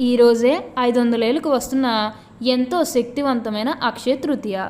ఈరోజే ఐదు వందలేళ్ళకు వస్తున్న ఎంతో శక్తివంతమైన అక్షయ తృతీయ.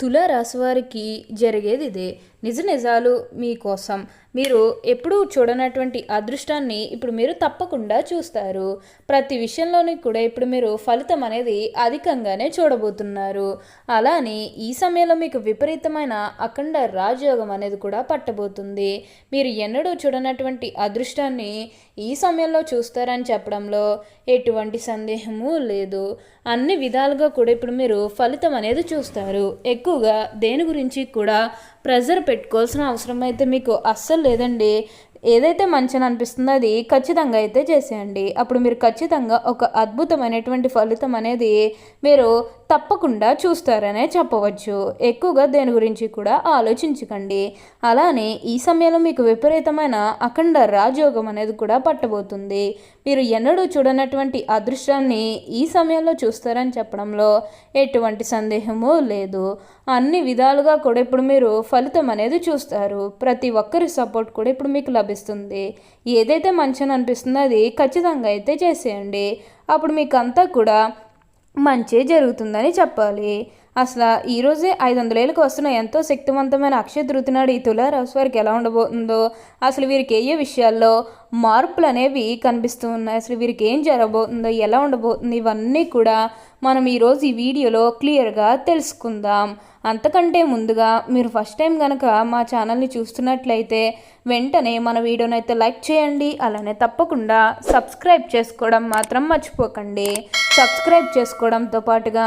తులారాశివారికి జరిగేది ఇదే నిజ నిజాలు మీకోసం. మీరు ఎప్పుడూ చూడనటువంటి అదృష్టాన్ని ఇప్పుడు మీరు తప్పకుండా చూస్తారు. ప్రతి విషయంలోని కూడా ఇప్పుడు మీరు ఫలితం అనేది అధికంగానే చూడబోతున్నారు. అలానే ఈ సమయంలో మీకు విపరీతమైన అఖండ రాజయోగం అనేది కూడా పట్టబోతుంది. మీరు ఎన్నడూ చూడనటువంటి అదృష్టాన్ని ఈ సమయంలో చూస్తారని చెప్పడంలో ఎటువంటి సందేహము లేదు. అన్ని విధాలుగా కూడా ఇప్పుడు మీరు ఫలితం అనేది చూస్తారు. ఎక్కువగా దేని గురించి కూడా ప్రెజర్ పెట్టుకోవాల్సిన అవసరం అయితే మీకు అస్సలు లేదండి. ఏదైతే మంచిని అనిపిస్తుందో అది ఖచ్చితంగా అయితే చేసేయండి. అప్పుడు మీరు ఖచ్చితంగా ఒక అద్భుతమైనటువంటి ఫలితం అనేది మీరు తప్పకుండా చూస్తారనే చెప్పవచ్చు. ఎక్కువగా దేని గురించి కూడా ఆలోచించకండి. అలానే ఈ సమయంలో మీకు విపరీతమైన అఖండ రాజయోగం అనేది కూడా పట్టబోతుంది. మీరు ఎన్నడూ చూడనటువంటి అదృష్టాన్ని ఈ సమయంలో చూస్తారని చెప్పడంలో ఎటువంటి సందేహము లేదు. అన్ని విధాలుగా కూడా ఇప్పుడు మీరు ఫలితం అనేది చూస్తారు. ప్రతి ఒక్కరి సపోర్ట్ కూడా ఇప్పుడు మీకు లభిస్తుంది. ఏదైతే మంచిని అనిపిస్తుందో అది ఖచ్చితంగా అయితే చేసేయండి. అప్పుడు మీకు అంతా కూడా మంచి జరుగుతుందని చెప్పాలి. అసలు ఈరోజే ఐదు వందల ఏళ్ళకి వస్తున్న ఎంతో శక్తివంతమైన అక్షయ తృతినాడు ఈ తులారాశి వారికి ఎలా ఉండబోతుందో అసలు వీరికి ఏ ఏ విషయాల్లో మార్పులు అనేవి కనిపిస్తూ ఉన్నాయి అసలు వీరికి ఏం జరగబోతుందో ఎలా ఉండబోతుంది ఇవన్నీ కూడా మనం ఈరోజు ఈ వీడియోలో క్లియర్గా తెలుసుకుందాం. అంతకంటే ముందుగా మీరు ఫస్ట్ టైం కనుక మా ఛానల్ని చూస్తున్నట్లయితే వెంటనే మన వీడియోని అయితే లైక్ చేయండి అలానే తప్పకుండా సబ్స్క్రైబ్ చేసుకోవడం మాత్రం మర్చిపోకండి. సబ్స్క్రైబ్ చేసుకోవడంతో పాటుగా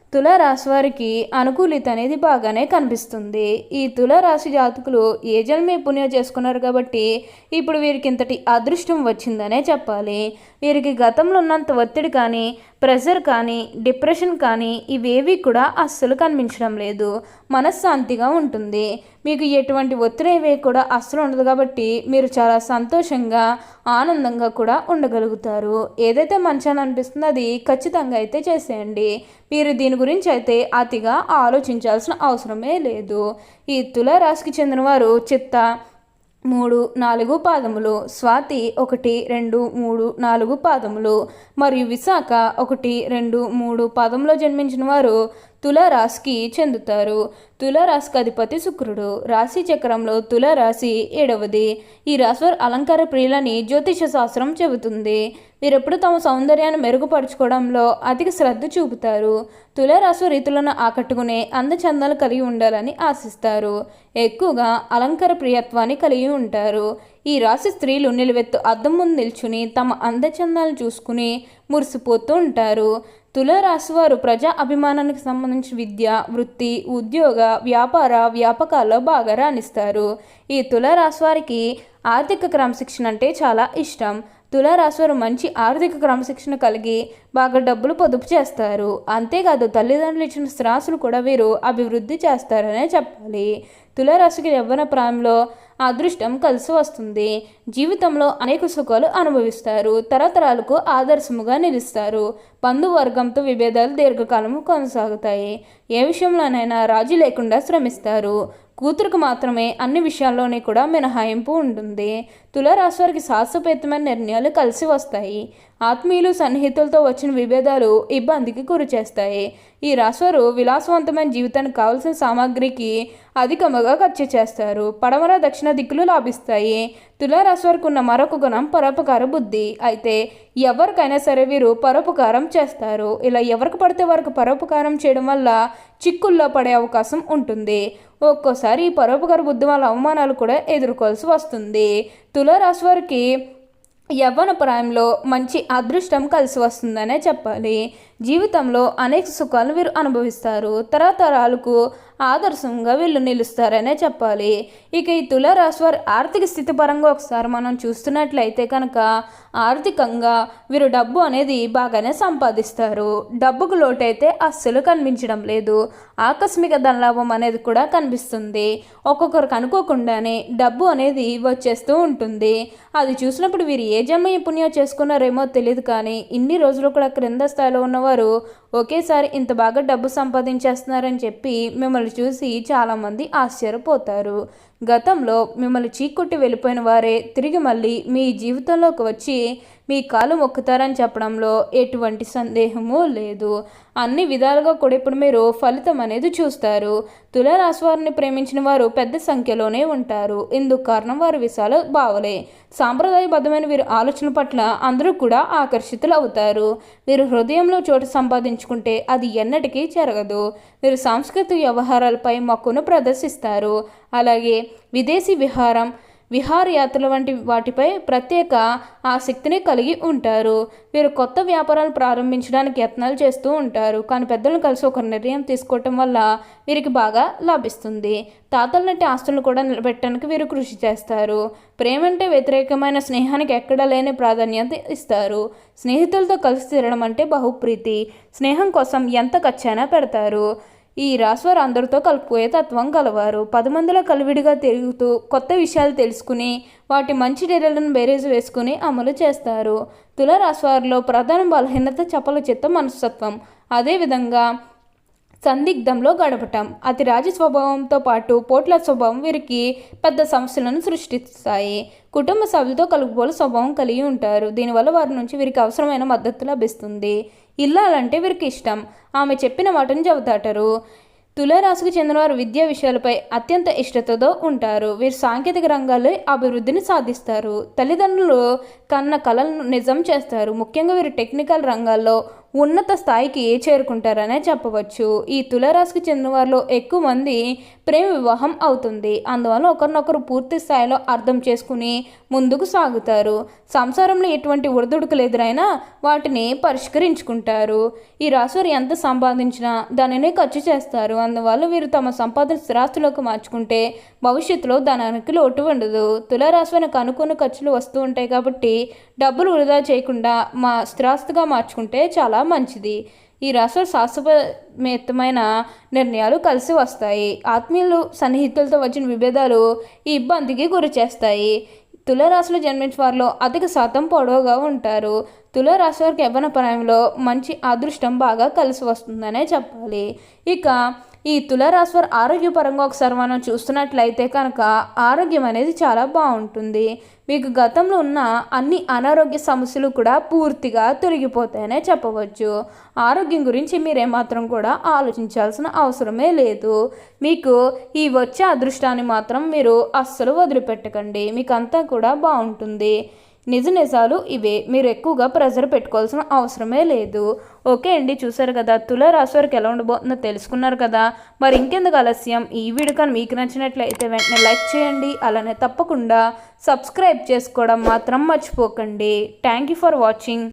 తులారాశి వారికి అనుకూలిత అనేది బాగానే కనిపిస్తుంది. ఈ తులారాశి జాతకులు ఏ జన్మే పుణ్యం చేసుకున్నారు కాబట్టి ఇప్పుడు వీరికి ఇంతటి అదృష్టం వచ్చిందనే చెప్పాలి. వీరికి గతంలో ఉన్నంత ఒత్తిడి కానీ ప్రెషర్ కానీ డిప్రెషన్ కానీ ఇవేవి కూడా అస్సలు కనిపించడం లేదు. మనశ్శాంతిగా ఉంటుంది. మీకు ఎటువంటి ఒత్తిడి ఇవే కూడా అస్సలు ఉండదు కాబట్టి మీరు చాలా సంతోషంగా ఆనందంగా కూడా ఉండగలుగుతారు. ఏదైతే మంచిగా అనిపిస్తుందో అది ఖచ్చితంగా అయితే చేసేయండి. మీరు దీని గురించి అయితే అతిగా ఆలోచించాల్సిన అవసరమే లేదు. ఈ తులారాశికి చెందినవారు చిత్త మూడు నాలుగు పాదములు స్వాతి ఒకటి రెండు మూడు నాలుగు పాదములు మరియు విశాఖ ఒకటి రెండు మూడు పాదంలో జన్మించిన వారు తులారాశికి చెందుతారు. తులారాశికి అధిపతి శుక్రుడు. రాశి చక్రంలో తులారాశి ఏడవది. ఈ రాశివారు అలంకార ప్రియులని జ్యోతిష శాస్త్రం చెబుతుంది. వీరెప్పుడు తమ సౌందర్యాన్ని మెరుగుపరచుకోవడంలో అధిక శ్రద్ధ చూపుతారు. తులారాశి రీతులను ఆకట్టుకునే అందచందాలు కలిగి ఉండాలని ఆశిస్తారు. ఎక్కువగా అలంకార ప్రియత్వాన్ని కలిగి ఉంటారు. ఈ రాశి స్త్రీలు నిలువెత్తు అద్దం ముందు నిల్చుని తమ అందచందాలను చూసుకుని మురిసిపోతూ ఉంటారు. తులారాశి వారు ప్రజా అభిమానానికి సంబంధించిన విద్య వృత్తి ఉద్యోగ వ్యాపార వ్యాపకాల్లో బాగా రాణిస్తారు. ఈ తులారాశి వారికి ఆర్థిక క్రమశిక్షణ అంటే చాలా ఇష్టం. తులారాశివారు మంచి ఆర్థిక క్రమశిక్షణ కలిగి బాగా డబ్బులు పొదుపు చేస్తారు. అంతేకాదు తల్లిదండ్రులు ఇచ్చిన స్థిరాస్తులు కూడా వీరు అభివృద్ధి చేస్తారనే చెప్పాలి. తులారాశికి యవ్వన ప్రాయంలో అదృష్టం కలిసి వస్తుంది. జీవితంలో అనేక సుఖాలు అనుభవిస్తారు. తరతరాలకు ఆదర్శముగా నిలుస్తారు. బంధువర్గంతో విభేదాలు దీర్ఘకాలము కొనసాగుతాయి. ఏ విషయంలోనైనా రాజు లేకుండా శ్రమిస్తారు. కూతురుకు మాత్రమే అన్ని విషయాల్లోనే కూడా మినహాయింపు ఉంటుంది. తులారాశి వారికి శాశ్వతమైన నిర్ణయాలు కలిసి వస్తాయి. ఆత్మీయులు సన్నిహితులతో వచ్చిన విభేదాలు ఇబ్బందికి గురిచేస్తాయి ఈ రాశివారు విలాసవంతమైన జీవితానికి కావలసిన సామాగ్రికి అధికముగా ఖర్చు చేస్తారు. పడమర దక్షిణ దిక్కులు లాభిస్తాయి. తులారాశి వారికి ఉన్న మరొక గుణం పరోపకార బుద్ధి. అయితే ఎవరికైనా సరే వీరు పరోపకారం చేస్తారు. ఇలా ఎవరికి పడితే వారికి పరోపకారం చేయడం వల్ల చిక్కుల్లో పడే అవకాశం ఉంటుంది. ఒక్కోసారి ఈ పరోపకార బుద్ధి వాళ్ళ అవమానాలు కూడా ఎదుర్కోవాల్సి వస్తుంది. తులారాశి వారికి యవ్వన ప్రాయంలో మంచి అదృష్టం కలిసి వస్తుందనే చెప్పాలి. జీవితంలో అనేక సుఖాలు వీరు అనుభవిస్తారు. తరతరాలకు ఆదర్శంగా వీళ్ళు నిలుస్తారనే చెప్పాలి. ఇక ఈ తులారాశి వారి ఆర్థిక స్థితి పరంగా ఒకసారి మనం చూస్తున్నట్లయితే కనుక ఆర్థికంగా వీరు డబ్బు అనేది బాగానే సంపాదిస్తారు. డబ్బుకు లోటైతే అస్సలు కనిపించడం లేదు. ఆకస్మిక ధనలాభం అనేది కూడా కనిపిస్తుంది. ఒక్కొక్కరికి అనుకోకుండానే డబ్బు అనేది వచ్చేస్తూ ఉంటుంది. అది చూసినప్పుడు వీరు ఏ జన్మ పుణ్యం చేసుకున్నారేమో తెలియదు కానీ ఇన్ని రోజులు కూడా క్రింద స్థాయిలో ఉన్నవారు ఒకేసారి ఇంత బాగా డబ్బు సంపాదించేస్తున్నారని చెప్పి మిమ్మల్ని చూసి చాలామంది ఆశ్చర్యపోతారు. గతంలో మిమ్మల్ని చీకొట్టి వెళ్ళిపోయిన వారే తిరిగి మళ్ళీ మీ జీవితంలోకి వచ్చి మీ కాలు మొక్కుతారని చెప్పడంలో ఎటువంటి సందేహము లేదు. అన్ని విధాలుగా కూడా ఇప్పుడు మీరు ఫలితం అనేది చూస్తారు. తులారాశి వారిని ప్రేమించిన వారు పెద్ద సంఖ్యలోనే ఉంటారు. ఇందుకు కారణం వారి విశాల బావలే సాంప్రదాయబద్ధమైన వీరి ఆలోచన పట్ల అందరూ కూడా ఆకర్షితులు అవుతారు. వీరు హృదయంలో చోటు సంపాదించుకుంటే అది ఎన్నటికీ జరగదు. వీరు సాంస్కృతిక వ్యవహారాలపై మక్కును ప్రదర్శిస్తారు. అలాగే విదేశీ విహారం విహారయాత్రల వంటి వాటిపై ప్రత్యేక ఆసక్తిని కలిగి ఉంటారు. వీరు కొత్త వ్యాపారాలు ప్రారంభించడానికి యత్నాలు చేస్తూ ఉంటారు. కానీ పెద్దలను కలిసి ఒక నిర్ణయం తీసుకోవటం వల్ల వీరికి బాగా లాభిస్తుంది. తాతల నటి ఆస్తులను కూడా నిలబెట్టడానికి వీరు కృషి చేస్తారు. ప్రేమంటే వ్యతిరేకమైన స్నేహానికి ఎక్కడ లేని ప్రాధాన్యత ఇస్తారు. స్నేహితులతో కలిసి తిరగడం అంటే బహుప్రీతి. స్నేహం కోసం ఎంత ఖర్చైనా పెడతారు. ఈ రాశివారు అందరితో కలిపిపోయే తత్వం కలవారు పది మందిలో కలివిడిగా తిరుగుతూ కొత్త విషయాలు తెలుసుకుని వాటి మంచి చర్యలను బేరేజ్ వేసుకుని అమలు చేస్తారు. తులరాశివారిలో ప్రధాన బలహీనత చపల చిత్త మనస్తత్వం. అదేవిధంగా సందిగ్ధంలో గడపటం. అతి రాజ స్వభావంతో పాటు పోట్ల స్వభావం వీరికి పెద్ద సమస్యలను సృష్టిస్తాయి. కుటుంబ సభ్యులతో కలుపుకోలు స్వభావం కలిగి ఉంటారు. దీనివల్ల వారి నుంచి వీరికి అవసరమైన మద్దతు లభిస్తుంది. ఇల్లాలంటే వీరికి ఇష్టం. ఆమె చెప్పిన మాటను చెబుతాటరు. తులారాశికి చెందినవారు విద్యా విషయాలపై అత్యంత ఇష్టతతో ఉంటారు. వీరు సాంకేతిక రంగాల్లో అభివృద్ధిని సాధిస్తారు. తల్లిదండ్రులు కన్న కళలను నిజం చేస్తారు. ముఖ్యంగా వీరు టెక్నికల్ రంగాల్లో ఉన్నత స్థాయికి చేరుకుంటారనే చెప్పవచ్చు. ఈ తులారాశికి చెందిన వారిలో ఎక్కువ మంది ప్రేమ వివాహం అవుతుంది. అందువల్ల ఒకరినొకరు పూర్తి స్థాయిలో అర్థం చేసుకుని ముందుకు సాగుతారు. సంసారంలో ఎటువంటి ఒడిదుడుకులు ఎదురైనా వాటిని పరిష్కరించుకుంటారు. ఈ రాశివారు ఎంత సంపాదించినా దానిని ఖర్చు చేస్తారు. అందువల్ల వీరు తమ సంపాదన స్థిరాస్తులకు మార్చుకుంటే భవిష్యత్తులో ధనానికి లోటు ఉండదు. తులారాశి వారికి అనుకున్న ఖర్చులు వస్తూ ఉంటాయి కాబట్టి డబ్బులు వృధా చేయకుండా మా స్థిరాస్తుగా మార్చుకుంటే చాలా మంచిది. ఈ రాశిలో శాశ్వతమైన నిర్ణయాలు కలిసి వస్తాయి. ఆత్మీయులు సన్నిహితులతో వచ్చిన విభేదాలు ఈ ఇబ్బందికి గురి చేస్తాయి. తులరాశిలో జన్మించిన వారిలో అధిక శాతం పొడవుగా ఉంటారు. తులరాశి వారికి యవ్వన ప్రాయంలో మంచి అదృష్టం బాగా కలిసి వస్తుందనే చెప్పాలి. ఇక ఈ తులారాశి ఆరోగ్యపరంగా ఒకసారి మనం చూస్తున్నట్లయితే కనుక ఆరోగ్యం అనేది చాలా బాగుంటుంది. మీకు గతంలో ఉన్న అన్ని అనారోగ్య సమస్యలు కూడా పూర్తిగా తొలగిపోతాయనే చెప్పవచ్చు. ఆరోగ్యం గురించి మీరేమాత్రం కూడా ఆలోచించాల్సిన అవసరమే లేదు. మీకు ఈ వచ్చే అదృష్టాన్ని మాత్రం మీరు అస్సలు వదిలిపెట్టకండి. మీకు అంతా కూడా బాగుంటుంది. నిజ నిజాలు ఇవే. మీరు ఎక్కువగా ప్రెజర్ పెట్టుకోవాల్సిన అవసరమే లేదు. ఓకే అండి చూసారు కదా తుల రాశి వారికి ఎలా ఉండబోతుందో తెలుసుకున్నారు కదా. మరి ఇంకెందుకు ఆలస్యం? ఈ వీడియో కానీ మీకు నచ్చినట్లయితే వెంటనే లైక్ చేయండి. అలానే తప్పకుండా సబ్స్క్రైబ్ చేసుకోవడం మాత్రం మర్చిపోకండి. Thank you for watching